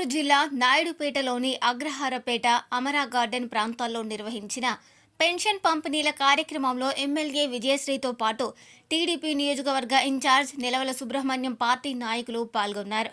గుంటూరు జిల్లా నాయుడుపేటలోని అగ్రహారపేట అమరా గార్డెన్ ప్రాంతాల్లో నిర్వహించిన పెన్షన్ పంపిణీల కార్యక్రమంలో ఎమ్మెల్యే విజయశ్రీతో పాటు టీడీపీ నియోజకవర్గ ఇన్ఛార్జ్ నిలవల సుబ్రహ్మణ్యం పార్టీ నాయకులు పాల్గొన్నారు.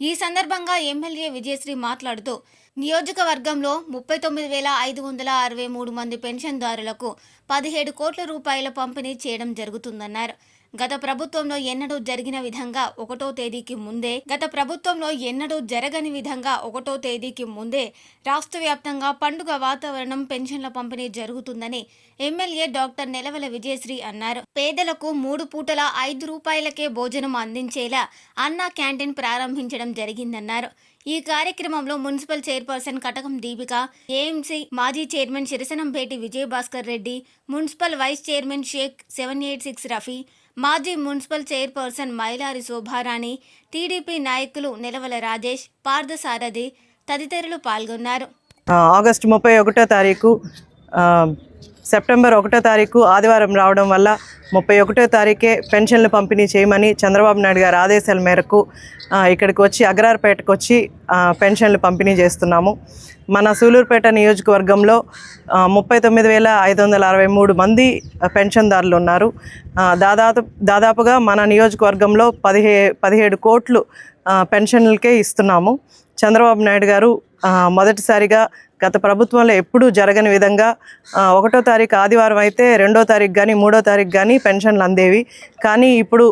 ఈ సందర్భంగా ఎమ్మెల్యే విజయశ్రీ మాట్లాడుతూ నియోజకవర్గంలో ముప్పై తొమ్మిది వేల ఐదు వందల అరవై మూడు మంది పెన్షన్దారులకు పదిహేడు కోట్ల రూపాయల పంపిణీ చేయడం జరుగుతుందన్నారు. గత ప్రభుత్వంలో ఎన్నడూ జరిగిన విధంగా ఒకటో తేదీకి ముందే గత ప్రభుత్వంలో ఎన్నడూ జరగని విధంగా ఒకటో తేదీకి ముందే రాష్ట్ర వ్యాప్తంగా పండుగ వాతావరణం పెన్షన్ల పంపిణీ జరుగుతుందని ఎమ్మెల్యే డాక్టర్ నెలవల విజయశ్రీ అన్నారు. పేదలకు మూడు పూటల ఐదు రూపాయలకే భోజనం అందించేలా అన్నా క్యాంటీన్ ప్రారంభించడం జరిగిందన్నారు. ఈ కార్యక్రమంలో municipal chairperson Katakam Deepika AMC మాజీ chairman Sirasanampeti Vijayabhaskar Reddy municipal vice chairman Sheikh seven eight six Rafi మాజీ municipal chairperson Mylari Shobharani TDP నాయకులు నిలవల రాజేష్ పార్థసారథి తదితరులు పాల్గొన్నారు. ఆగస్టు ముప్పై ఒకటో తారీఖు సెప్టెంబర్ ఒకటో తారీఖు ఆదివారం రావడం వల్ల ముప్పై ఒకటో తారీఖే పెన్షన్లు పంపిణీ చేయమని చంద్రబాబు నాయుడు గారి ఆదేశాల మేరకు ఇక్కడికి వచ్చి అగ్రార్పేటకు వచ్చి పెన్షన్లు పంపిణీ చేస్తున్నాము. మన సూలూరుపేట నియోజకవర్గంలో ముప్పై తొమ్మిది వేల ఐదు వందల అరవై మూడు మంది పెన్షన్దారులు ఉన్నారు. దాదాపు దాదాపుగా మన నియోజకవర్గంలో పదిహే పదిహేడు కోట్లు పెన్షన్లకే ఇస్తున్నాము. చంద్రబాబు నాయుడు గారు మొదటిసారిగా గత ప్రభుత్వంలో ఎప్పుడూ జరగని విధంగా ఒకటో తారీఖు ఆదివారం అయితే రెండో తారీఖు కానీ మూడో తారీఖు కానీ పెన్షన్లు అందేవి. కానీ ఇప్పుడు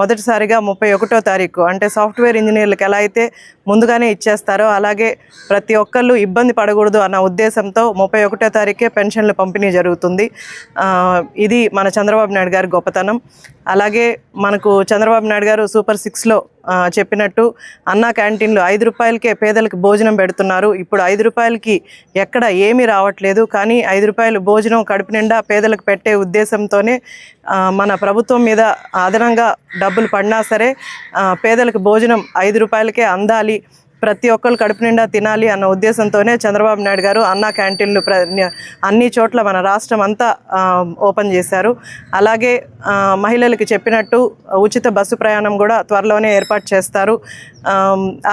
మొదటిసారిగా ముప్పై ఒకటో తారీఖు అంటే సాఫ్ట్వేర్ ఇంజనీర్లకు ఎలా అయితే ముందుగానే ఇచ్చేస్తారో అలాగే ప్రతి ఒక్కళ్ళు ఇబ్బంది పడకూడదు అన్న ఉద్దేశంతో ముప్పై ఒకటో తారీఖే పెన్షన్లు పంపిణీ జరుగుతుంది. ఇది మన చంద్రబాబు నాయుడు గారి గొప్పతనం. అలాగే మనకు చంద్రబాబు నాయుడు గారు సూపర్ సిక్స్లో చెప్పినట్టు అన్నా క్యాంటీన్లు ఐదు రూపాయలకే పేదలకు భోజనం పెడుతున్నారు. ఇప్పుడు ఐదు రూపాయలకి ఎక్కడ ఏమీ రావట్లేదు. కానీ ఐదు రూపాయలు భోజనం కడుపు నిండా పేదలకు పెట్టే ఉద్దేశంతోనే మన ప్రభుత్వం మీద అదనంగా డబ్బులు పడినా సరే పేదలకు భోజనం ఐదు రూపాయలకే అందాలి. ప్రతి ఒక్కరు కడుపు నిండా తినాలి అన్న ఉద్దేశంతోనే చంద్రబాబు నాయుడు గారు అన్న క్యాంటీన్లు ప్ర అన్ని చోట్ల మన రాష్ట్రం అంతా ఓపెన్ చేశారు. అలాగే మహిళలకి మహిళలకు చెప్పినట్టు ఉచిత బస్సు ప్రయాణం కూడా త్వరలోనే ఏర్పాటు చేస్తారు.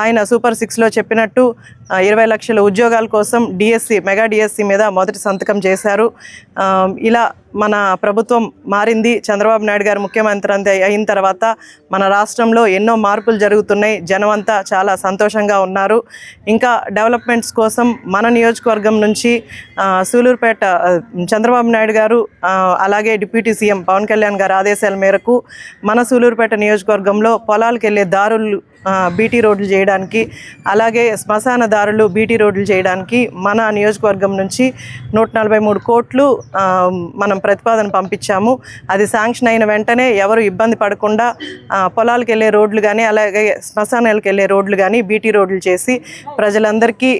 ఆయన సూపర్ సిక్స్లో చెప్పినట్టు ఇరవై లక్షల ఉద్యోగాల కోసం డిఎస్సి మెగా డిఎస్సి మీద మొదటి సంతకం చేశారు. ఇలా మన ప్రభుత్వం మారింది. చంద్రబాబు నాయుడు గారు ముఖ్యమంత్రి అంత అయిన తర్వాత మన రాష్ట్రంలో ఎన్నో మార్పులు జరుగుతున్నాయి. జనం అంతా చాలా సంతోషంగా ఉన్నారు. ఇంకా డెవలప్మెంట్స్ కోసం మన నియోజకవర్గం నుంచి సూలూరుపేట చంద్రబాబు నాయుడు గారు అలాగే డిప్యూటీ సీఎం పవన్ కళ్యాణ్ గారి ఆదేశాల మేరకు మన సూలూరుపేట నియోజకవర్గంలో పొలాలకు వెళ్ళే దారులు బీటీ రోడ్లు చేయడానికి అలాగే శ్మశాన దారులు బీటీ రోడ్లు చేయడానికి మన నియోజకవర్గం నుంచి నూట నలభై మూడు కోట్లు మనం ప్రతిపాదన పంపించాము. అది శాంక్షన్ అయిన వెంటనే ఎవరు ఇబ్బంది పడకుండా పొలాలకు వెళ్ళే రోడ్లు కానీ అలాగే శ్మశానాలకు వెళ్ళే రోడ్లు కానీ బీటీ రోడ్లు చేసి ప్రజలందరికీ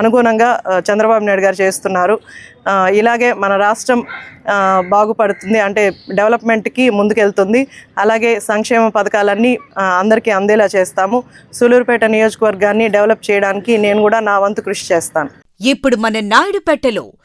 అనుగుణంగా చంద్రబాబు నాయుడు గారు చేస్తున్నారు. ఇలాగే మన రాష్ట్రం బాగుపడుతుంది అంటే డెవలప్మెంట్కి ముందుకెళ్తుంది. అలాగే సంక్షేమ పథకాలన్నీ అందరికీ అందేలా చేస్తాము. సూలూరుపేట నియోజకవర్గాన్ని డెవలప్ చేయడానికి నేను కూడా నా వంతు కృషి చేస్తాను. ఇప్పుడు మన నాయుడుపేటలో